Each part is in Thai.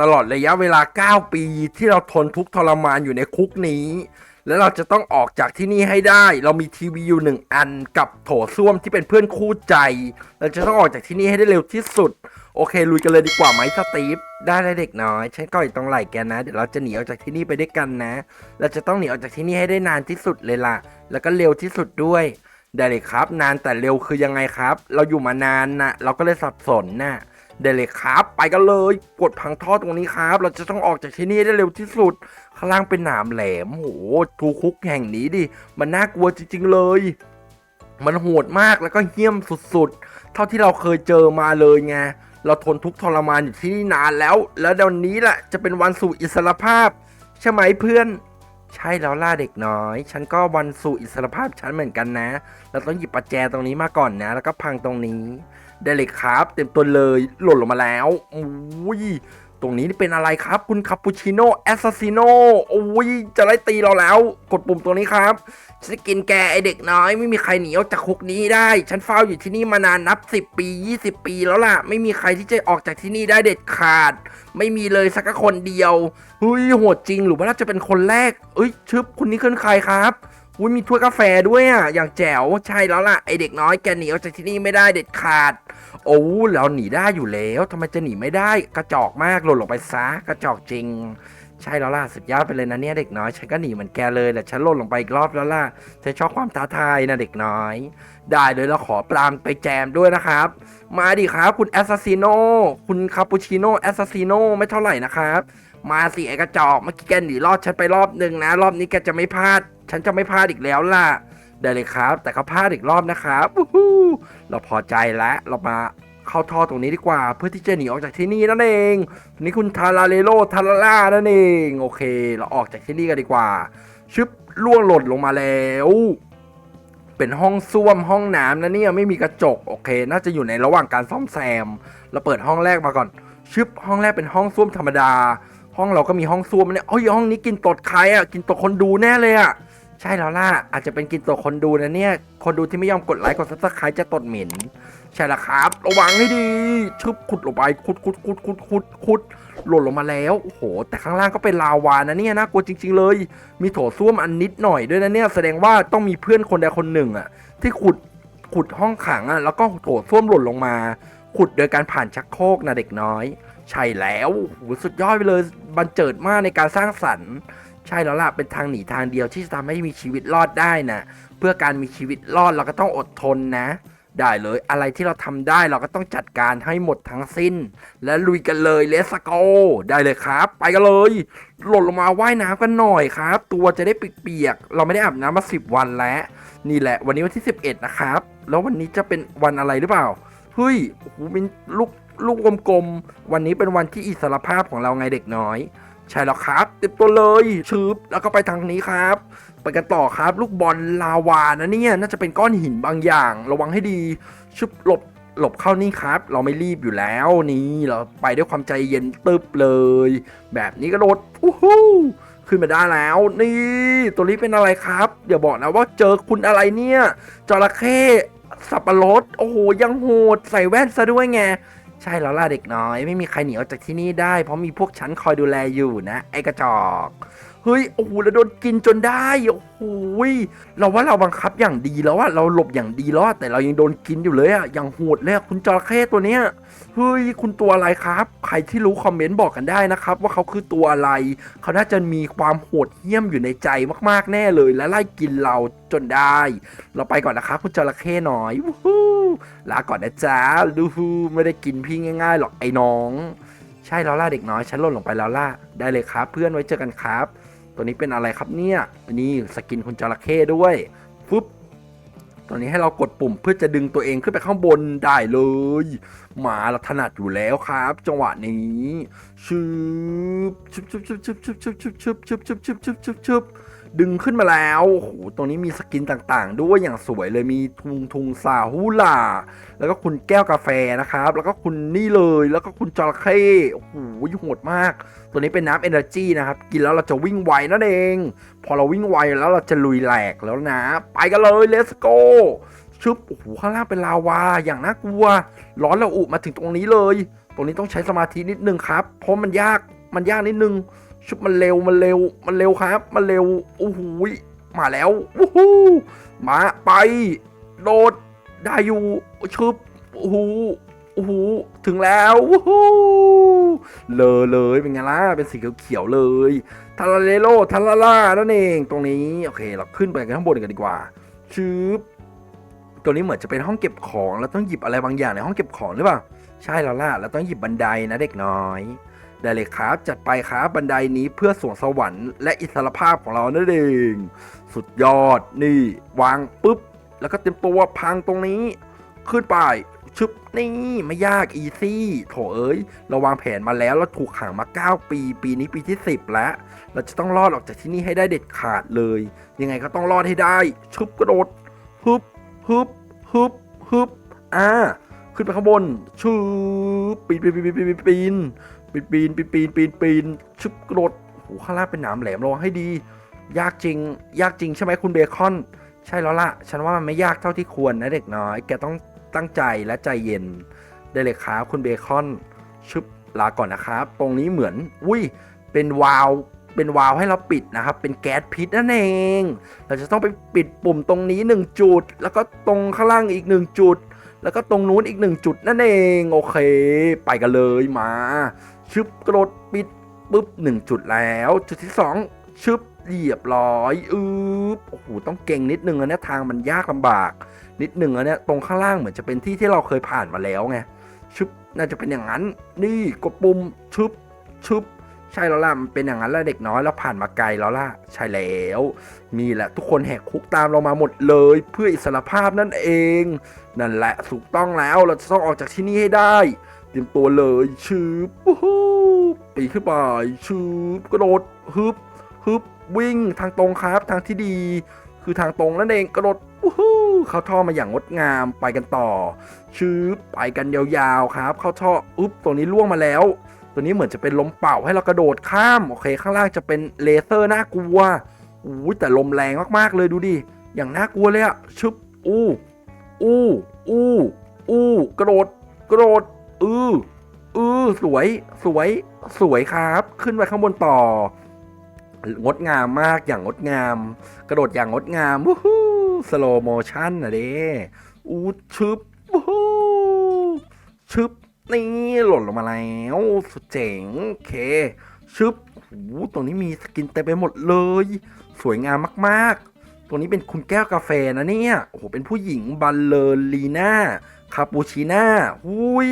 ตลอดระยะเวลา 9 ปีที่เราทนทุกทรมานอยู่ในคุกนี้ แล้วเราจะต้องออกจากที่นี่ให้ได้ เรามีทีวีอยู่หนึ่งอันกับโถส้วมที่เป็นเพื่อนคู่ใจ เราจะต้องออกจากที่นี่ให้ได้เร็วที่สุด โอเค ลุยกันเลยดีกว่าไหมสตีฟได้เลยเด็กน้อยฉันก็อยู่ตรงไหล่แกนะ เดี๋ยวเราจะหนีออกจากที่นี่ไปด้วยกันนะ เราจะต้องหนีออกจากที่นี่ให้ได้นานที่สุดเลยล่ะ แล้วก็เร็วที่สุดด้วยได้เลยครับ นานแต่เร็วคือยังไงครับ เราอยู่มานานนะเราก็เลยสับสนน่ะ ได้เลยครับ ไปกันเลยกดพังท่อตรงนี้ครับ เราจะต้องออกจากที่นี่ได้เร็วที่สุด ข้างล่างเป็นหนามแหลมโหทูคุกแห่งนี้ดิ มันน่ากลัวจริง ๆ เลย มันโหดมากแล้วก็เหี้ยมสุดๆ เท่าที่เราเคยเจอมาเลยไง เราทนทุกข์ทรมานอยู่ที่นี่นานแล้ว แล้วเดี๋ยวนี้แหละจะเป็นวันสู่อิสรภาพ ใช่ไหมเพื่อนใช่แล้วล่าเด็กน้อย ฉันก็วันสู่อิสรภาพฉันเหมือนกันนะ เราต้องหยิบประแจตรงนี้มาก่อนนะ แล้วก็พังตรงนี้ ได้เลยครับเต็มตัวเลยหล่นลงมาแล้วอุ้ยตรงนี้นี่เป็นอะไรครับ คุณคาปูชิโน่แอสซัสซิโน่อุ้ยจะไล่ตีเราแล้ว กดปุ่มตรงนี้ครับฉันกินแกไอเด็กน้อย ไม่มีใครหนีออกจากคุกนี้ได้ ฉันเฝ้าอยู่ที่นี่มานานนับ 10 ปี 20 ปีแล้วล่ะ ไม่มีใครที่จะออกจากที่นี่ได้เด็ดขาด ไม่มีเลยสักคนเดียวเฮ้ยโหดจริงหรือว่าน่าจะเป็นคนแรกเอ้ยชึบคุณนี่คือใครครับ อุ้ยมีถ้วยกาแฟด้วยอะ อย่างแจ๋วใช่แล้วล่ะ ไอเด็กน้อยแกหนีออกจากที่นี่ไม่ได้เด็ดขาด โอ้เราหนีได้อยู่แล้วทำไมจะหนีไม่ได้กระจอกมากหล่นลงไปซะกระจอกจริง ใช่แล้วล่ะสุดยอดไปเลยนะเนี่ยเด็กน้อยฉันก็หนีเหมือนแกเลยแต่ฉันหล่นลงไปอีกรอบแล้วล่ะฉันชอบความท้าทายนะเด็กน้อย ได้เลยเราขอปรามไปแจมด้วยนะครับ มาดิครับ คุณแอสซัสซิโนคุณคาปูชิโนแอสซัสซิโนไม่เท่าไหร่นะครับมาสิไอกระจอกเมื่อกี้แกหนีรอดฉันไปรอบหนึ่งนะ รอบนี้แกจะไม่พลาด ฉันจะไม่พลาดอีกแล้วล่ะ ได้เลยครับ แต่เขาพลาดอีกรอบนะครับเราพอใจแล้วเรามาเข้าท่อตรงนี้ดีกว่า เพื่อที่จะหนีออกจากที่นี่นั่นเองนี่คุณทาราเลโลทาราล่านั่นเอง โอเค เราออกจากที่นี่กันดีกว่า ชึบล่วงหล่นลงมาแล้ว เป็นห้องส้วมห้องน้ำนะเนี่ยไม่มีกระจกโอเค น่าจะอยู่ในระหว่างการซ่อมแซมเราเปิดห้องแรกมาก่อน ชึบห้องแรกเป็นห้องส้วมธรรมดา ห้องเราก็มีห้องส้วมเนี่ยเอ้ยห้องนี้กินตดใครอะกินตดคนดูแน่เลยอะ ใช่แล้วล่ะ อาจจะเป็นกินตัวคนดูนะเนี่ย คนดูที่ไม่ยอมกดไลค์กดซับสไครต์จะตดเหม็นใช่ละครับ ระวังให้ดีชึบขุดลงไปขุดขุดขุดขุดขุดขุดหล่นลงมาแล้วโอ้โห แต่ข้างล่างก็เป็นลาวานะเนี่ยน่ากลัวจริง ๆ เลย มีโถส้วมอันนิดหน่อยด้วยนะเนี่ยแสดงว่าต้องมีเพื่อนคนใดคนหนึ่งอะ ที่ขุดขุดห้องขังอะแล้วก็โถส้วมหล่นลงมา ขุดโดยการผ่านชักโครกนะเด็กน้อย ใช่แล้วโอ้โหสุดยอดไปเลยบันเจิดมากในการสร้างสรรค์ ใช่แล้วล่ะเป็นทางหนีทางเดียวที่จะทำให้มีชีวิตรอดได้นะเพื่อการมีชีวิตรอดเราก็ต้องอดทนนะ ได้เลยอะไรที่เราทำได้เราก็ต้องจัดการให้หมดทั้งสิ้น และลุยกันเลยเลสโกได้เลยครับ ไปกันเลย หล่นลงมาว่ายน้ำกันหน่อยครับ ตัวจะได้เปียกๆเราไม่ได้อาบน้ำมาสิบวันแล้ว นี่แหละ วันนี้วันที่ 11 นะครับ แล้ววันนี้จะเป็นวันอะไรหรือเปล่าเฮ้ยโอ้โหเป็นลูกลูกกลมๆวันนี้เป็นวันที่อิสรภาพของเราไงเด็กน้อย ใช่แล้วครับเต็มตัวเลยชืบแล้วก็ไปทางนี้ครับ ไปกันต่อครับ ลูกบอลลาวานะเนี่ยน่าจะเป็นก้อนหินบางอย่าง ระวังให้ดีชึบหลบหลบเข้านี่ครับ เราไม่รีบอยู่แล้วนี่เราไปด้วยความใจเย็นตึบเลย แบบนี้ก็โดดอู้หูขึ้นมาได้แล้ว นี่ ตัวนี้เป็นอะไรครับอย่าบอกนะว่าเจอคุณอะไรเนี่ยจระเข้สับปะรดโอ้โหยังโหดใส่แว่นซะด้วยไง ใช่แล้วล่ะเด็กน้อย ไม่มีใครหนีออกจากที่นี่ได้ เพราะมีพวกฉันคอยดูแลอยู่นะ ไอ้กระจอก เฮ้ยโอ้โหแล้วโดนกินจนได้โอ้โหเราว่าเราบังคับอย่างดีแล้วอะเราหลบอย่างดีแล้วแต่เรายังโดนกินอยู่เลยอะอย่างโหดเลยคุณจระเข้ตัวเนี้ยเฮ้ยคุณตัวอะไรครับ ใครที่รู้คอมเมนต์บอกกันได้นะครับ ว่าเขาคือตัวอะไร เขาน่าจะมีความโหดเหี้ยมอยู่ในใจมากๆแน่เลย และไล่กินเราจนได้ เราไปก่อนนะครับคุณจระเข้หน่อยวู้ลาก่อนนะจ๊ะดูฮูไม่ได้กินพี่ง่ายๆหรอกไอ้น้อง ใช่แล้วล่ะเด็กน้อยฉันหล่นลงไปแล้วล่ะได้เลยครับ เพื่อนไว้เจอกันครับ ตัวนี้เป็นอะไรครับเนี่ยนี่สกินคุณจระเข้ด้วยฟึบตอนนี้ให้เรากดปุ่มเพื่อจะดึงตัวเองขึ้นไปข้างบนได้เลย หมาเราถนัดอยู่แล้วครับ จังหวะนี้ชึบชึบชึบชึบชึบชึบชึบชึบชึบชึบชึบชึบชึบชึบชึบ ดึงขึ้นมาแล้วโอ้โหตรงนี้มีสกินต่างๆ ด้วยอย่างสวยเลยมีทุงทุงซาฮูล่าแล้วก็คุณแก้วกาแฟนะครับ แล้วก็คุณนี่เลยแล้วก็คุณจระเข้โอ้โหโหดมาก ตัวนี้เป็นน้ำเอเนอร์จีนะครับ กินแล้วเราจะวิ่งไวนั่นเอง พอเราวิ่งไวแล้วเราจะลุยแหลกแล้วนะ ไปกันเลย let's go ชึบโอ้โหข้างล่างเป็นลาวาอย่างน่ากลัว ร้อนระอุมาถึงตรงนี้เลย ตรงนี้ต้องใช้สมาธินิดนึงครับ เพราะมันยากมันยากนิดนึง ชุบมันเร็วมันเร็วมันเร็วครับ มันเร็วโอ้โหมาแล้ววู้ฮู้มาไปโดดได้อยู่ชึบโอ้โหโอ้โหถึงแล้ววู้ฮู้เลยเลยเป็นไงล่ะเป็นสีเขียวๆเลยทาราเลโลทาราล่านั่นเองตรงนี้โอเค เราขึ้นไปกันข้างบนกันดีกว่าชึบตัวนี้เหมือนจะเป็นห้องเก็บของเราต้องหยิบอะไรบางอย่างในห้องเก็บของหรือเปล่าใช่แล้วล่ะเราต้องหยิบบันไดนะเด็กน้อย ได้เลยครับจัดไปครับบันไดนี้เพื่อสวงสวรรค์และอิสรภาพของเรานั่นเอง สุดยอดนี่ วางปุ๊บ แล้วก็เต็มตัวพังตรงนี้ ขึ้นไปชึบนี่ไม่ยากอีซี่โถเอ้ยเราวางแผนมาแล้วเราถูกขังมา 9 ปี ปีนี้ปีที่ 10 แล้ว เราจะต้องรอดออกจากที่นี่ให้ได้เด็ดขาดเลย ยังไงก็ต้องรอดให้ได้ชึบกระโดดฮึบฮึบฮึบฮึบอ่าขึ้นไปข้างบนชืบปีนปีนปีนปีนปีน ปีนปีนปีนปีนปีนปีนชึบกรดโอ้ข้างล่างเป็นหนามแหลมระวังให้ดี ยากจริง ยากจริงใช่ไหมคุณเบคอน ใช่แล้วล่ะ ฉันว่ามันไม่ยากเท่าที่ควรนะเด็กน้อย แกต้องตั้งใจและใจเย็น ได้เลยครับคุณเบคอน ชึบลาก่อนนะครับ ตรงนี้เหมือน อุ้ย เป็นวาล์วเป็นวาล์วให้เราปิดนะครับ เป็นแก๊สพิษนั่นเอง เราจะต้องไปปิดปุ่มตรงนี้ 1 จุด แล้วก็ตรงข้างล่างอีก 1 จุด แล้วก็ตรงนู้นอีก1จุดนั่นเอง โอเค ไปกันเลยมา ชึบกระโดดปิดปุ๊บ1จุดแล้ว จุดที่2ชึบเรียบร้อยอืบโอ้โหต้องเก่งนิดนึงอันเนี้ยทางมันยากลำบาก นิดนึงอันเนี้ยตรงข้างล่างเหมือนจะเป็นที่ที่เราเคยผ่านมาแล้วไงชึบน่าจะเป็นอย่างนั้น นี่กดปุ่มชึบชึบ ใช่แล้วล่ะมันเป็นอย่างนั้นแล้วเด็กน้อยแล้วผ่านมาไกลแล้วล่ะใช่แล้วมีแหละทุกคนแหกคุกตามเรามาหมดเลย เพื่ออิสรภาพนั่นเอง นั่นแหละถูกต้องแล้วเราจะต้องออกจากที่นี่ให้ได้เตรียมตัวเลยชืบวู้ฮู้ปีขึ้นไปชืบกระโดดฮึบฮึบวิ่งทางตรงครับทางที่ดี คือทางตรงนั่นเองกระโดดวู้ฮู้เข้าท่อมาอย่างงดงามไปกันต่อชืบไปกันยาวๆครับ เข้าท่ออุ๊บตรงนี้ล่วงมาแล้ว ตัวนี้เหมือนจะเป็นลมเป่าให้เรากระโดดข้ามโอเค ข้างล่างจะเป็นเลเซอร์น่ากลัวอู้แต่ลมแรงมากๆเลยดูดิอย่างน่ากลัวเลยอะชึบอู้อู้อู้อู้กระโดดกระโดดอืออือสวยสวยสวยครับ ขึ้นไปข้างบนต่องดงามมากอย่างงดงาม กระโดดอย่างงดงามวู้ฮู้สโลโมชั่นนะเด้อู้ชึบวู้ฮู้ชึบ นี่หล่นลงมาแล้วสุดเจ๋งโอเคชึบโอ้ตรงนี้มีสกินเต็มไปหมดเลย สวยงามมากๆตรงนี้เป็นคุณแก้วกาแฟนะเนี่ย โอ้โห เป็นผู้หญิงบัลเลอรีน่าคาปูชิน่าอุ้ย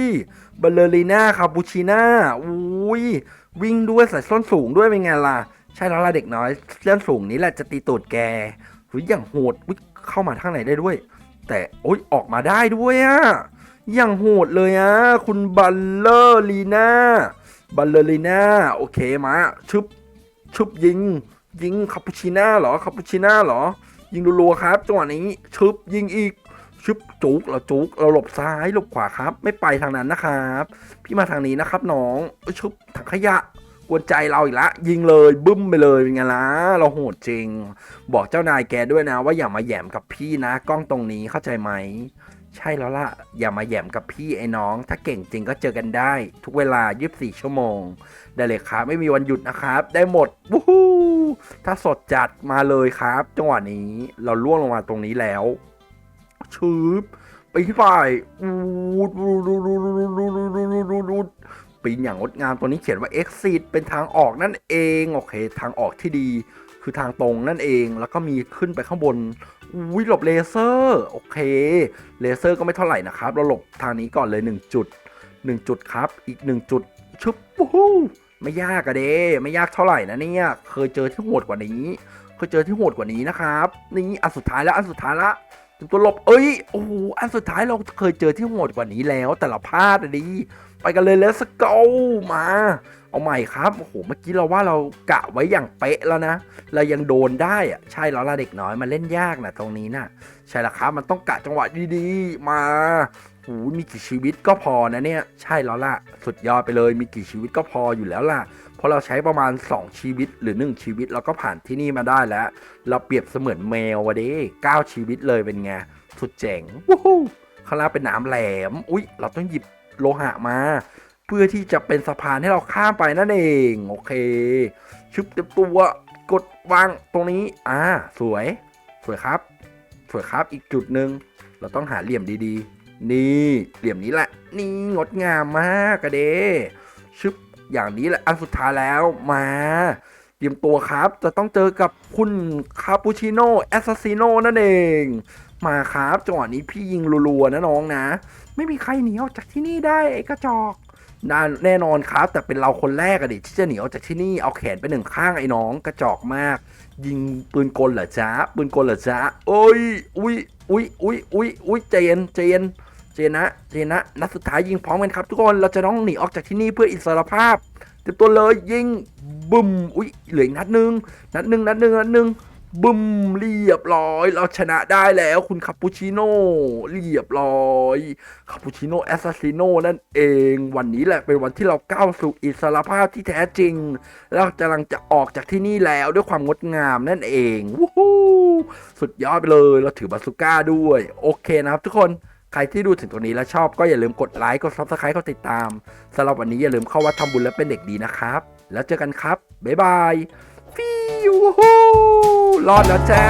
บัลเลอรีน่าคาปูชิน่าอุ้ยวิ่งด้วยใส่ส้นสูงด้วยเป็นไงล่ะ ใช่แล้วล่ะเด็กน้อยเส้นสูงนี้แหละจะตีตูดแกหุยอย่างโหดอุ๊ยเข้ามาทางไหนได้ด้วย แต่โอ๊ยออกมาได้ด้วยอะ อย่างโหดเลยอะคุณบัลเลอร์ลีน่าบัลเลอร์ลีน่าโอเคมาชึบชึบยิง ยิงคาปูชิน่าเหรอคาปูชิน่าเหรอ ยิงรัวๆครับจังหวะนี้ชึบยิงอีกชึบจุกเราจุกเราหลบซ้ายหลบขวาครับ ไม่ไปทางนั้นนะครับ พี่มาทางนี้นะครับน้องชึบถังขยะกวนใจเราอีกละ ยิงเลยบึ้มไปเลยเป็นไงล่ะเราโหดจริง บอกเจ้านายแกด้วยนะ ว่าอย่ามาแหยมกับพี่นะ กล้องตรงนี้เข้าใจไหม ใช่แล้วล่ะ อย่ามาแย่มกับพี่ไอ้น้อง ถ้าเก่งจริงก็เจอกันได้ ทุกเวลา 24 ชั่วโมง ได้เลยครับ ไม่มีวันหยุดนะครับ ได้หมดวู้ฮู้ถ้าสดจัดมาเลยครับ จังหวะนี้เราล่วงลงมาตรงนี้แล้วชืบไปที่ฝ่ายปีนอย่างงดงามตัวนี้เขียนว่า exit เป็นทางออกนั่นเอง โอเค ทางออกที่ดี คือทางตรงนั่นเอง แล้วก็มีขึ้นไปข้างบน อุ้ยหลบเลเซอร์ โอเค เลเซอร์ก็ไม่เท่าไหร่นะครับ เราหลบทางนี้ก่อนเลย 1 จุด 1 จุดครับ อีก 1 จุดชึบปูไม่ยากอะเด้ไม่ยากเท่าไหร่นะเนี่ย เคยเจอที่โหดกว่านี้ เคยเจอที่โหดกว่านี้นะครับ นี่อันสุดท้ายแล้ว อันสุดท้ายละ ตัวหลบ เอ้ย โอ้โห อันสุดท้ายเราเคยเจอที่โหดกว่านี้แล้ว แต่เราพลาดดิไปกันเลยเลสโกมา เอาใหม่ครับ โอ้โห เมื่อกี้เราว่าเรากะไว้อย่างเป๊ะแล้วนะ เรายังโดนได้อะใช่แล้วล่ะเด็กน้อยมันเล่นยากนะตรงนี้นะใช่แล้วครับ มันต้องกะจังหวะดีๆ มาหูมีกี่ชีวิตก็พอนะเนี่ย ใช่แล้วล่ะ สุดยอดไปเลย มีกี่ชีวิตก็พออยู่แล้วล่ะ ราะเราใช้ประมาณ 2 ชีวิตหรือ 1 ชีวิตเราก็ผ่านที่นี่มาได้แล้ว เราเปรียบเสมือนแมววะเด้เก้าชีวิตเลยเป็นไง สุดเจ๋งวู้ฮู้ข้างล่างเป็นหน้ำแหลม อุ๊ย เราต้องหยิบโลหะมา เพื่อที่จะเป็นสะพานให้เราข้ามไปนั่นเอง โอเคชึบเต็มตัว กดวางตรงนี้ อ่า สวย สวยครับ สวยครับอีกจุดหนึ่ง เราต้องหาเหลี่ยมดีๆ นี่ เหลี่ยมนี้แหละ นี่งดงามมากกระเดชึบ อย่างนี้แหละอันสุดท้ายแล้วมาเตรียมตัวครับ จะต้องเจอกับคุณคาปูชิโน่แอสซัสซิโนนั่นเอง มาครับจังหวะนี้พี่ยิงรัวๆนะน้องนะ ไม่มีใครหนีออกจากที่นี่ได้ไอ้กระจอกนแน่นอนครับ แต่เป็นเราคนแรกอะดิที่จะหนีออกจากที่นี่เอาแขนไปหนึ่งข้างไอ้น้องกระจอกมาก ยิงปืนกลเหรอจ๊ะปืนกลเหรอจ๊ะโอ้ยอุ้ยอุ้ยอุ้ยอุ้ยอุ้ยใจเย็นใจเย็น ใจนะใจนะนัดสุดท้ายยิงพร้อมกันครับ ทุกคนเราจะต้องหนีออกจากที่นี่เพื่ออิสรภาพเต็มตัวเลยยิงบึมอุ้ยเหลืออีกนัดหนึ่งนัดหนึ่งนัดหนึ่งนัดหนึ่งบึมเรียบร้อย เราชนะได้แล้วคุณคาปูชิโน่เรียบร้อยคาปูชิโน่แอสซัสซิโน่นั่นเอง วันนี้แหละเป็นวันที่เราก้าวสู่อิสรภาพที่แท้จริง เรากำลังจะออกจากที่นี่แล้วด้วยความงดงามนั่นเองวู้ฮู้สุดยอดไปเลยเราถือบาสุก้าด้วย โอเคนะครับทุกคน ใครที่ดูถึงตรงนี้แล้วชอบก็อย่าลืมกดไลค์ กดซับสไครต์กดติดตามสำหรับวันนี้อย่าลืมเข้าวัดทำบุญและเป็นเด็กดีนะครับ แล้วเจอกันครับ บ๊ายบายฟิวฮู้รอดแล้วจ้า